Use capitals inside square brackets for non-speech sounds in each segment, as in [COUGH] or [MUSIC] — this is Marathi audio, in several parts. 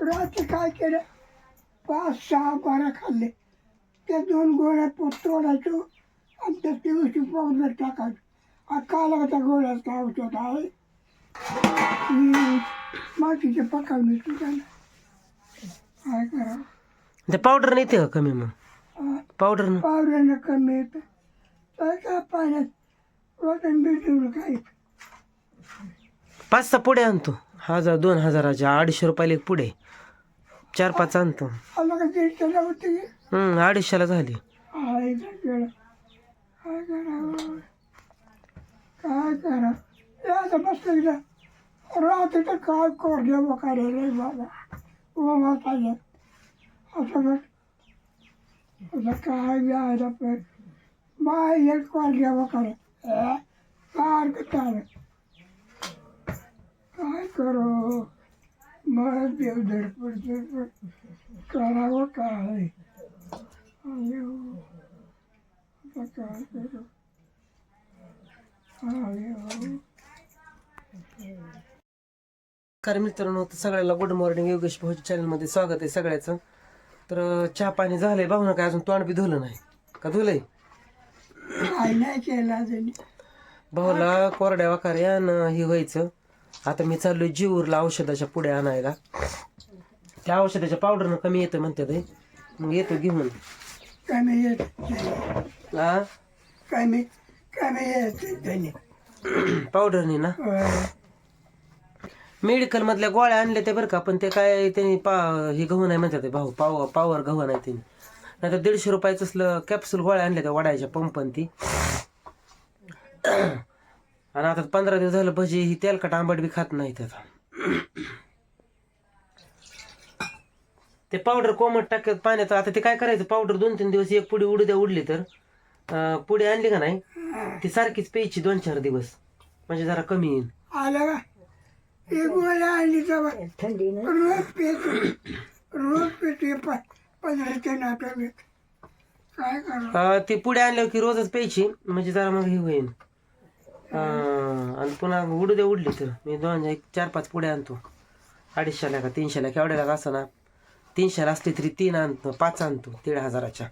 रात्री काय केलं? पाच सहा बारा खाल्ले. त्या दोन गोळ्या पोट तोडायचो आणि त्या दिवशी पावडर टाकायचो. हा कालाचा गोळ्याचा औषध आहे. मातीचे पकावणी सुद्धा काय करावं? ते पावडर नाही का कमी मग? पावडर पावड्यानं कमी येतं. तर काय पाण्यात? रोजन बिलटून काय पाच सहा पुढे आणतो. हजार दोन हजाराच्या अडीचशे रुपयाला एक पुढे चार पाच आणतो. हम्म अडीचशेला झाली. काय करा आता बसलं गेलं राहते तर काय रे बाबा. उभा पाहिजे असं बस. काय पण. बाय एक सारखं चालेल काय करू? मग देव धडपड करावं काय आता काय करू? मित्रांनो तर सगळ्याला गुड मॉर्निंग योगेश भाऊच्या चॅनलमध्ये स्वागत आहे सगळ्याचं. तर चहा पाणी झालंय भाऊ ना काय अजून तोंड बी धुलं नाही. का धुलंय? काय नाही केलं भाऊला कोरड्या वाकारे आणि हे व्हायचं. आता मी चाललोय जीवरला औषधाच्या पुढे आणायला. त्या औषधाच्या पावडरनं कमी येतं म्हणते ते मग येतो घेऊन. कमी येत. हा कमी कमी येत. त्याने. पावडरनी ना. मेडिकल मधल्या गोळ्या आणल्या ते बरं का पण ते काय त्यांनी पा हे गहू नाही म्हणतात ते भाऊ पाव पावर गहू नाही त्यांनी. नाही तर दीडशे रुपयाचं असलं कॅप्सूल गोळ्या आणल्या त्या वडायच्या पंपन ती. आणि आता पंधरा दिवस झालं भजी ही तेलकट आंबट बी खात नाही त्याचा ते पावडर कोमट टाकत पाण्यात आता ते काय करायचं पावडर दोन तीन दिवस एक पुडी उडू द्या उडली तर पुडी आणली का नाही ती सारखीच प्यायची दोन चार दिवस म्हणजे जरा कमी येईल आलं का? एक आणली रोज रोज पंधरा ते नाटक काय ती पुढे आणल्यावर की रोजच प्यायची म्हणजे जरा मग हे होईल आणि पुन्हा उडू दे उडली तर. मी दोन एक चार पाच पुढे आणतो. अडीचशेला का तीनशेला केवढ्याला का असं ना तीनशेला असली तरी तीन आणतो पाच आणतो दीड हजाराच्या.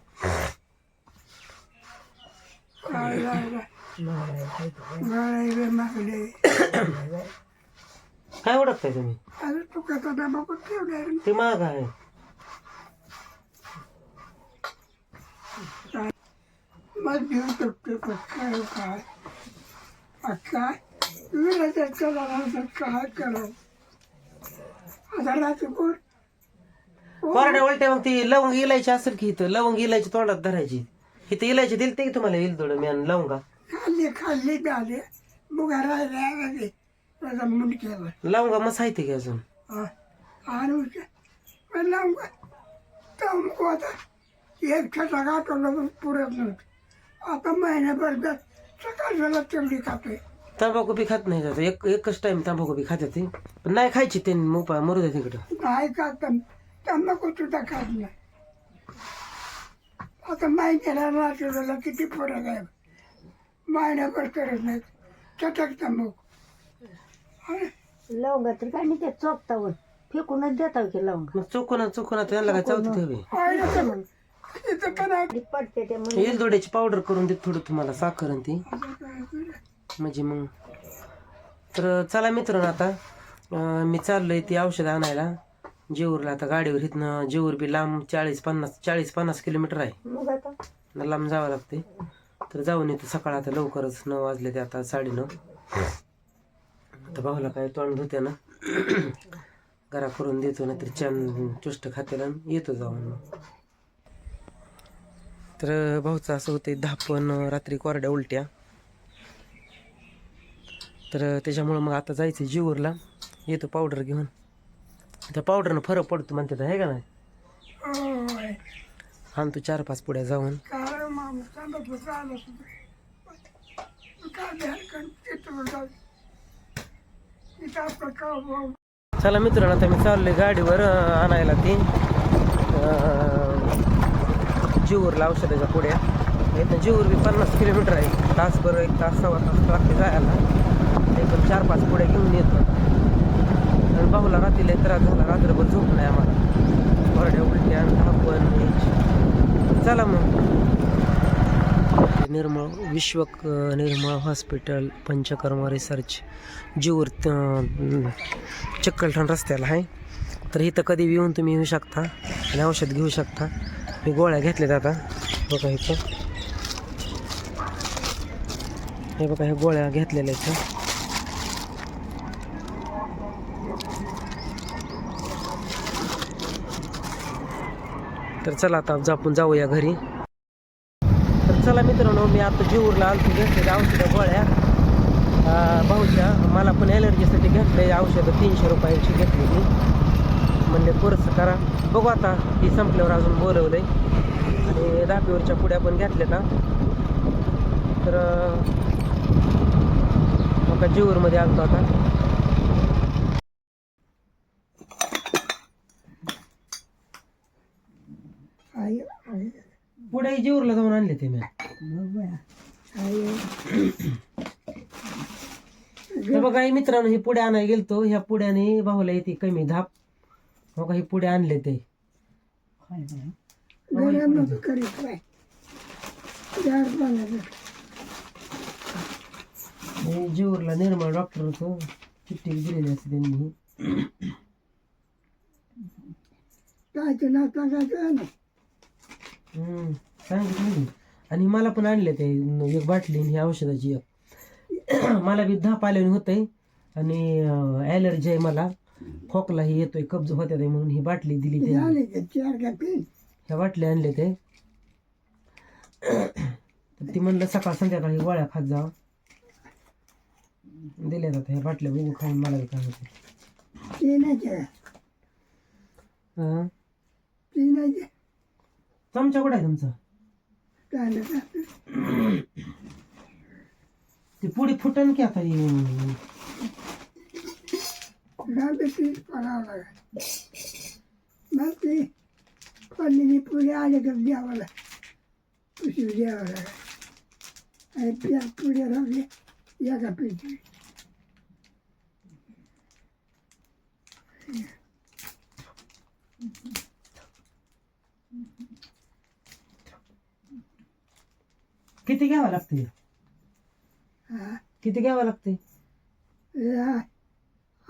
काय ओळखताय तुम्ही? ते महाग आहे. मग घेऊन काय? काय? आ काय विराच्या चला काय करावं आता कोण? कोरड्या उलट्या मग ती लवंग इलायची असेल की इथं? लवंग इलायची तोंडात धरायची. इथं इलायची दिली ते तुम्हाला येईल थोडं मी आणि लवंगा. खाल्ली खाल्ली झाले मुगा राहिला. त्याचा मुंडक्यावर लवंगा मग साहित्य की अजून? आणि लावून तर मग आता एक छोटा गाठवला पण पुरत नव्हतं. आता महिन्याभर जर सकाळ झाला तेवढी खातोय तंबाखू बी खात नाही जात एक एकच टाइम तंबाखू बी खाते ते. पण नाही खायची ते मोपा मरू दे तिकडं. नाही का तंबाखू सुद्धा खात नाही. आता महिन्याला रात्रीला किती फरक आहे? महिन्याभर करत नाहीत. चटक तंबाखू. लवंगा तर काय नाही ते चोपतावर फेकूनच देता की लवंग. मग चुकून चुकून त्यांना काय चावते इथं पडते ते म्हणून पावडर करून देत थोडं तुम्हाला साखर आणि ती. म्हणजे मग. तर चला मित्रांनो आता अं, मी चाललोय ती औषध आणायला. जेऊरला आता गाडीवर इथनं जेऊर बी लांब चाळीस पन्नास चाळीस पन्नास किलोमीटर आहे. मग आता न लांब जावं लागते तर जाऊन येतो सकाळ आता लवकरच नऊ वाजले ते आता साडेनऊ. आता भाऊला काय तोंड धुते ना. घरा करून देतो ना तर छान चुष्ट खातेला येतो जाऊन मग. तर भाऊचं असं होतं धापण रात्री कोरड्या उलट्या. तर त्याच्यामुळं मग आता जायचं जीवरला. येतो पावडर घेऊन. त्या पावडरनं फरक पडतो म्हणते आहे का नाही? आणतो चार पाच पुढ्या जाऊन. चला मित्रांनो आता मी चाललोय गाडीवर आणायला ती जीवूरला औषधाच्या पुढ्या इथं जीवूर बी पन्नास किलोमीटर आहे. तासभर एक तास सव्वा तास लागते जायला. ते पण चार पाच पुढ्या घेऊन येतो. आणि भाऊला रात्रीला त्रास झाला. रात्रभर झोप नाही आम्हाला. कोरड्या उलट्या आणि धापण चला मग. निर्मळ विश्वक निर्मळ हॉस्पिटल पंचकर्म रिसर्च जीवर चक्कलठाण रस्त्याला आहे. तर इथं कधी येऊन तुम्ही येऊ शकता आणि औषध घेऊ शकता. मी गोळ्या घेतल्यात आता. बघा इथं. हे बघा हे गोळ्या घेतलेल्या आहेत तर चला आता आपण जाऊया घरी. तर चला मित्रांनो मी आता जीवरला आलतो घेतलेल्या औषधं गोळ्या. भाऊच्या मला पण ॲलर्जीसाठी घेतले औषधं तीनशे रुपयाची घेतलेली. म्हणले कोर्स करा. बघू आता ही संपल्यावर अजून बोलवलं आहे आणि दापेवरच्या पुड्या पण घेतल्या ना. तर मग जीवरमध्ये आलतो आता. पुढे जीवरला जाऊन आणले ते मी. बघा मित्रांनो हे पुढे आणायला गेलतो. ह्या पुड्याने भाऊला येते कमी धाप. बघा हे पुढे आणले ते. घरामध्ये करीत नाही चार पाण्याचं हे जीवरला निर्मळ डॉक्टर होतो चिठ्ठी दिलेली असते त्यांनी. कायचं नाव टाकायचं ना. हम्म, सांगितलं की. आणि मला पण आणले ते एक बाटली आणि ही औषधाची एक. [CLEARS THROAT] मला बी धाप आल्याने होतंय. आणि ॲलर्जी आहे मला. खोकलाही येतोय कब्ज होत्या ते म्हणून ही बाटली दिली ते चार ह्या बाटल्या आणले ते तर ती म्हणलं सकाळ संध्याकाळी गोळ्या खात जा. दिल्या जातात ह्या बाटल्या बघू खाऊन मला बी काय होते हं? चमचा कुठं आहे तुमचा? चालत ती पुढे फुटन की आता ही? पडावं लागेल मग ते पडलेली पुढे आले तर द्यावं लागेल पिशवी द्यावं लागेल आणि त्या पुढे राहले एका पिशवी किती घ्यावं लागते हा किती घ्यावं लागते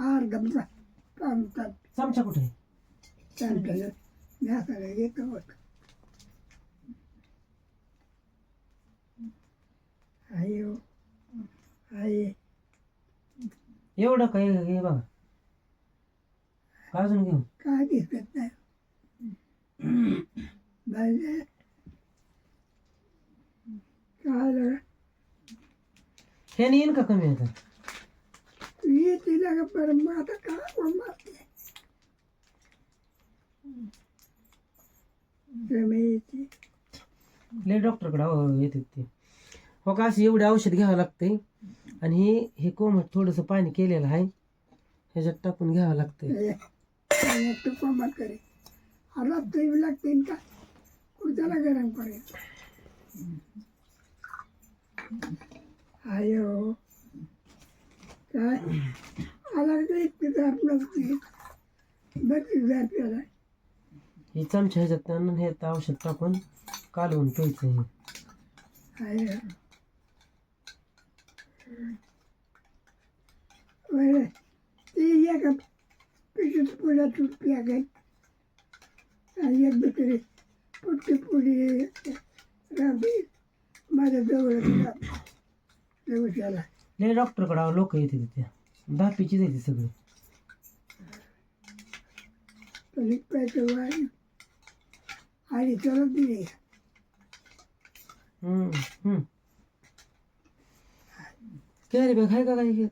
या अर्धा पामतात चमचा कुठे? आहे? त्यांच्या न्यासाला येतो होत आयो आई एवढं काय हे बघा. अजून घेऊ. काय दिसत नाही. बाई काय झालं? ह्याने येईन का कमी आता? येते मारते कमी येते लय डॉक्टरकडे हो येतात ते. हो का असं एवढे औषध घ्यावं लागते आणि हे हे कोमट थोडंसं पाणी केलेलं आहे. ह्याच्यात टाकून घ्यावं लागतंय. करे लागते का कुर्त्याला गरम करेल आयो. काय? आला का इतकं नसते बत्तीस हजार रुपयाला हे चमचा ह्याच्यात आणून हे आता औषध टाकून कालवून प्यायचं हे. आयो बरं ते एका पिशवीत पुढ्या तूट प्या काही आणि एक दुसरी पुटकी पुडी राबी. माझ्या जवळ देवशाला लय डॉक्टरकडे लोक येते तिथे. दापीचीच येते सगळी. आणि चलत दिली कॅरी बॅग आहे का काही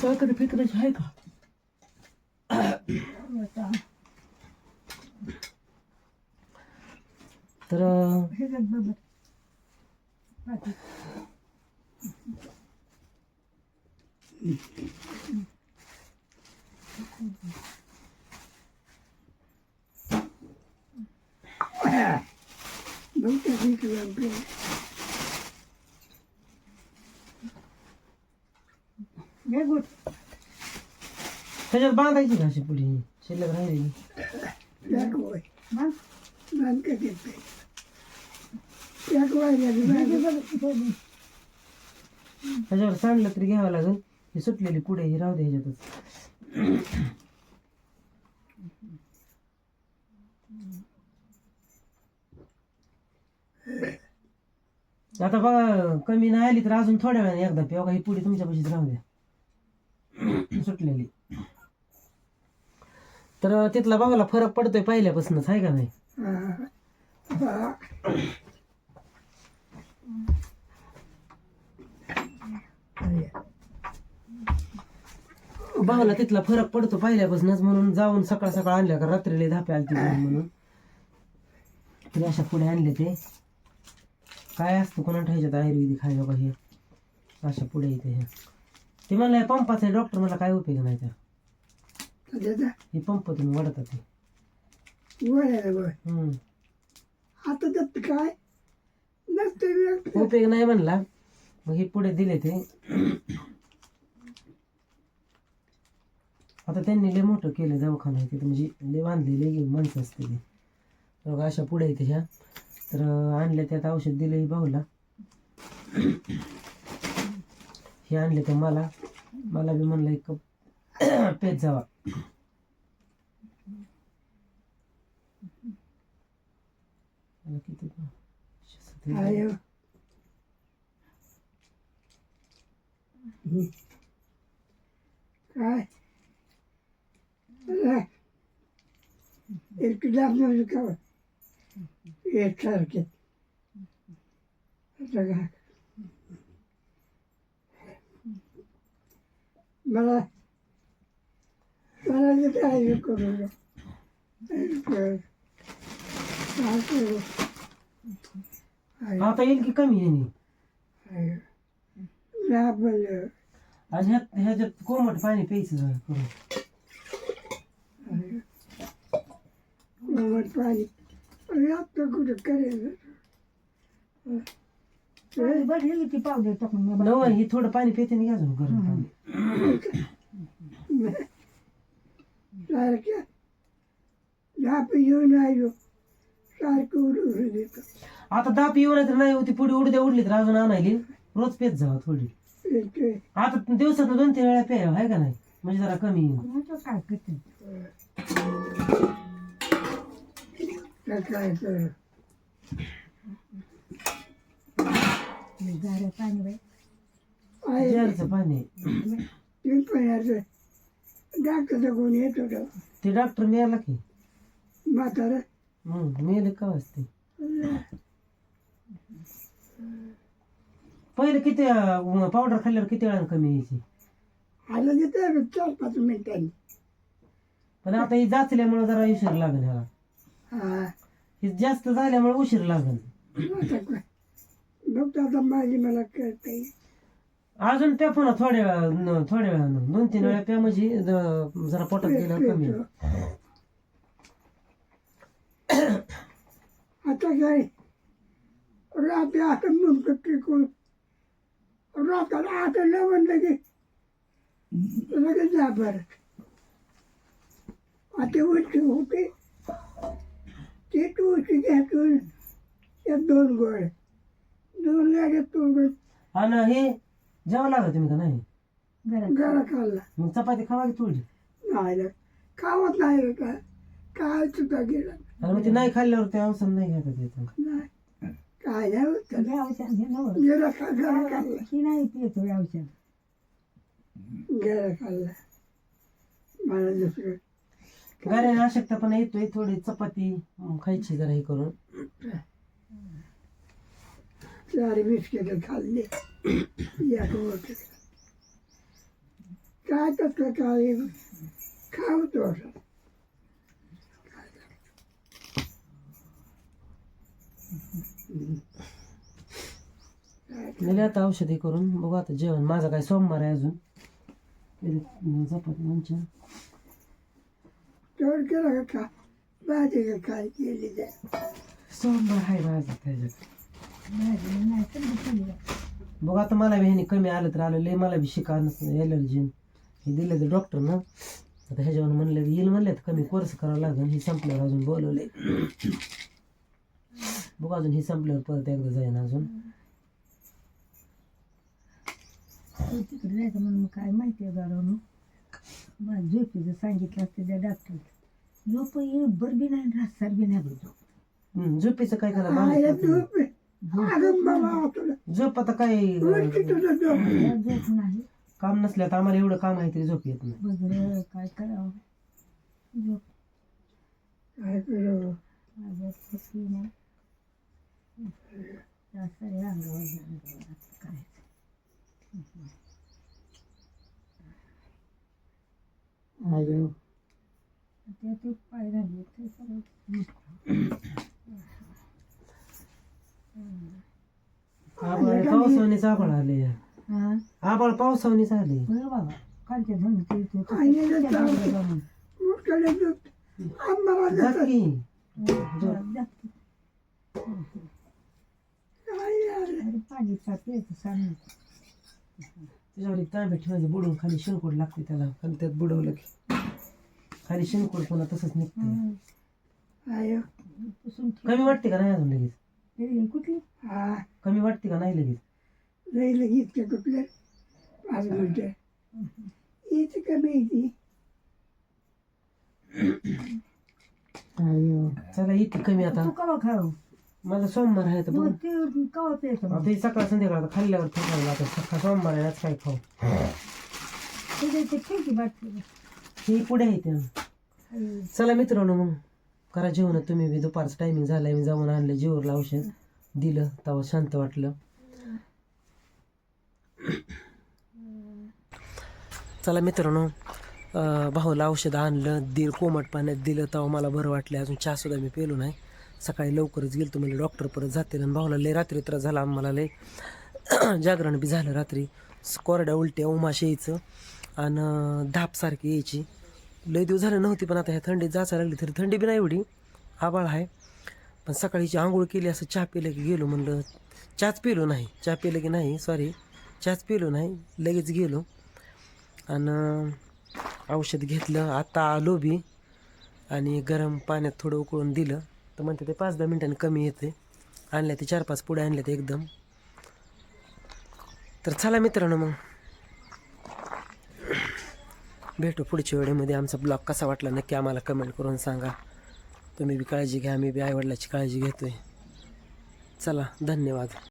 साखर फिकराची आहे का? तर हे बघ बाबा बहुतेक विकलं आपल्याला हे गुड त्याच्यात बांधायची का अशी पुढे शिल्लक राहिलेली एक वय मग बांध का घेत त्याच्यावर सांडलं तरी घ्यावं लागेल. ही सुटलेली पुढे ही राहू दे ह्याच्यातच. आता बघा कमी नाही आली तर अजून थोड्या वेळाने एकदा पिवा ही पुढे तुमच्या पशीच राहू द्या. सुटलेली. तर तिथला बघायला फरक पडतोय पहिल्यापासूनच आहे का नाही? बघायला तिथला फरक पडतो पहिल्यापासूनच म्हणून जाऊन सकाळ सकाळ आणल्या का रात्रीला धापे आलती घरी म्हणून. तरी अशा पुढे आणले ते. काय असतं कोणा ठेवायच्यात आयुर्वेदिक खाय बाबा हे. अशा पुढे येते हे. ते म्हणलं हे पंपाचं डॉक्टर मला काय उपयोग नाही त्या हे पंप तुम्ही वडता ते. हम्म. आता त्यात काय? नसते उपयोग नाही म्हणला. मग हे पुढे दिले ते. आता त्यांनी लय मोठं केलं दवाखाना आहे तिथं म्हणजे लय बांधले लय माणसं असते ते तर अशा पुढे येते ह्या. तर आणले त्यात औषध दिलं ही भाऊला. हे आणले ते मला मला बी म्हणलं एक कप [COUGHS] पेत जावा. किती काय? का एकसारखे आता काय मला मला ते काय करू नका. काय करू? आता येईल की कमी ह्याच्यात कोमट पाणी प्यायचं जरा करून कोमट पाणी. अरे आता कुठं करेल? बदली ती पावडर टाकून नव हे थोडं पाणी पिते नाही अजून गरम पाणी. सारख्या झाप येऊन आलो सारखं उडून देतो. आता दाप येऊ नाही तर नाही होती पुढे उडद्या उडली तर अजून आणायली. रोज पेत जावा थोडी. आता दिवसात दोन तीन वेळा पे आहे का नाही? म्हणजे जरा कमी. येईल काय पाणी बाई आहे जरचं पाणी मी पण याचं डॉक्टरचं कोण येत होतं ते डॉक्टर मिळाला की. म्हातारा हम्म मेले का वाजते पहिले किती पावडर खाल्ल्यावर किती वेळानं कमी यायची? आलं तिथे चार पाच मिनिटांनी. पण आता ही जाचल्यामुळे जरा उशीर लागेल ह्याला. हा. जास्त झाल्यामुळे उशीर लागेल. बघतो आता माझी मला कळते अजून प्या पुन्हा थोड्या वेळा थोड्या वेळानं दोन तीन वेळा प्या म्हणजे जरा पोटात गेल्यावर कमी. होईल. आता काय? रात्री आता मुंडक टिकून रात्र आता न म्हणलं की लगेच जा बरं. आता उशी होती. ती तुळशी घ्यातून. या दोन गोळे दोन गाड्या तोडून. आणि हे जेवा लागत तुम्ही का नाही? घरात घरा खाल्ला. मग चपाती खावा की थोडी नाही. खावत नाही रे काय काय सुद्धा गेला. आणि मग ते नाही खाल्ल्यावर ते औषध नाही घ्यायचं येतं नाही. काय नाही होत. घे औषध गेला खा घरा खाल्ला ही नाही पित होय औषध? गेला खाल्ला. मला दुसरं गाड्याने अशक्तपणा येतोय थोडी चपाती अं, खायची जरा हे करून. चार बिस्किट खाल्ले. वोट काय तसलं काय? खावतो असं. नेले आता औषधी करून. बघू आता जेवण. माझा काय सोमवार आहे अजून. तरी चपाती आमच्या. तेवढं केलं का खा भाजी का काय केली त्या सोमवार आहे माझा त्याच्यात नाही नाही तर मग खाल्लं. बघ आता मला बी ह्याने कमी आलं तर आलं लय मला बी शिका एलर्जी हे दिलं तर डॉक्टर ना आता ह्याच्यावर म्हणलं येईल म्हणले तर कमी कोर्स करावा लागेल हे संपल्यावर अजून बोलवलंय बघ अजून हे संपल्यावर परत एकदा जाईन अजून तू तिकडे जायचं म्हणून मग काय माहिती आहे गाडवून मला झोपेचं सांगितलं असतं त्या डॉक्टर झोप ये बर बी नाही रास्तार बी नाही झोप हम्म, झोपेचं काय करा आईला मला झोप. आहे. अगं बाबा तुला झोप आता काय उलटी तुझं झोप मला झोप नाही. काम नसल्या तर आम्हाला एवढं काम आहे तरी झोप येत नाही. काय करावं? झोप. काय माझ्या अंगावर अंगावर आता करायचं ते पाय राहिले ते करायचं आबाळ पावसावणीच आभाळ आले हा आबाळ आले बरं बाबा कालच्या जाऊ. जाऊन. की. अरे पाणी प्यायचं सांग त्याच्यावर एक तांबे ठेवायचं बुडवून खाली शेणकोड लागते त्याला खाली त्यात बुडवलं की खाली शेणकोड पुन्हा तसंच निघते आयो. पुसून. कमी वाटते का नाही अजून लगेच? ते कुठली? हा. कमी वाटते का नाही लगेच? लई लगेच ते कुठले? पाच मिनिटं. येते कमी येते. चला इथे कमी आता. तू कवा खाव मला सोमवार आहे तर तू बघू. ते कवा मग? आता हे सकाळ संध्याकाळ आता खाल्ल्यावर ठेवायला आता सकाळ सोमवार आहे आज काय खाऊ? ते ते ठेवची बाटली. हे पुढे आहे त्या चला मित्रांनो मग करा जेवण. तुम्ही बी दुपारचं टायमिंग झालंय. मी जाऊन आणलं जीवरला औषध दिलं तेव्हा शांत वाटलं. चला मित्रांनो भाऊला औषध आणलं दिल कोमट पाण्यात दिलं तेव्हा मला बरं वाटलं अजून चहा सुद्धा मी पेलो नाही. सकाळी लवकरच गेलो तुम्हाला डॉक्टर परत जाते आणि भाऊला लय रात्री त्रास झाला. आम्हाला लय [CLEARS THROAT] जागरण बी झालं रात्री. कोरड्या उलट्या उमाशी यायचं आणि धापसारखी यायची. लय दिवस झालं नव्हती पण आता ह्या थंडीत जायला लागली तरी थंडी बी नाही एवढी. आबाळ आहे. पण सकाळीची आंघोळ केली असं चहा पिलं की गेलो म्हणलं चहाच पिलो नाही. चहा पिलं की नाही सॉरी चहाच पिलो नाही लगेच गेलो. आणि औषध घेतलं आता आलो बी. आणि गरम पाण्यात थोडं उकळून दिलं. तर म्हणते ते पाच दहा मिनिटांनी कमी येते. आणल्या ते चार पाच पुढे आणल्या ते एकदम. तर चला मित्रांनो मग. भेटू पुढच्या वेळेमध्ये. आमचा ब्लॉग कसा वाटला नक्की आम्हाला कमेंट करून सांगा. तुम्ही बी काळजी घ्या आम्ही बी आईवडिलाची काळजी घेतोय. चला धन्यवाद.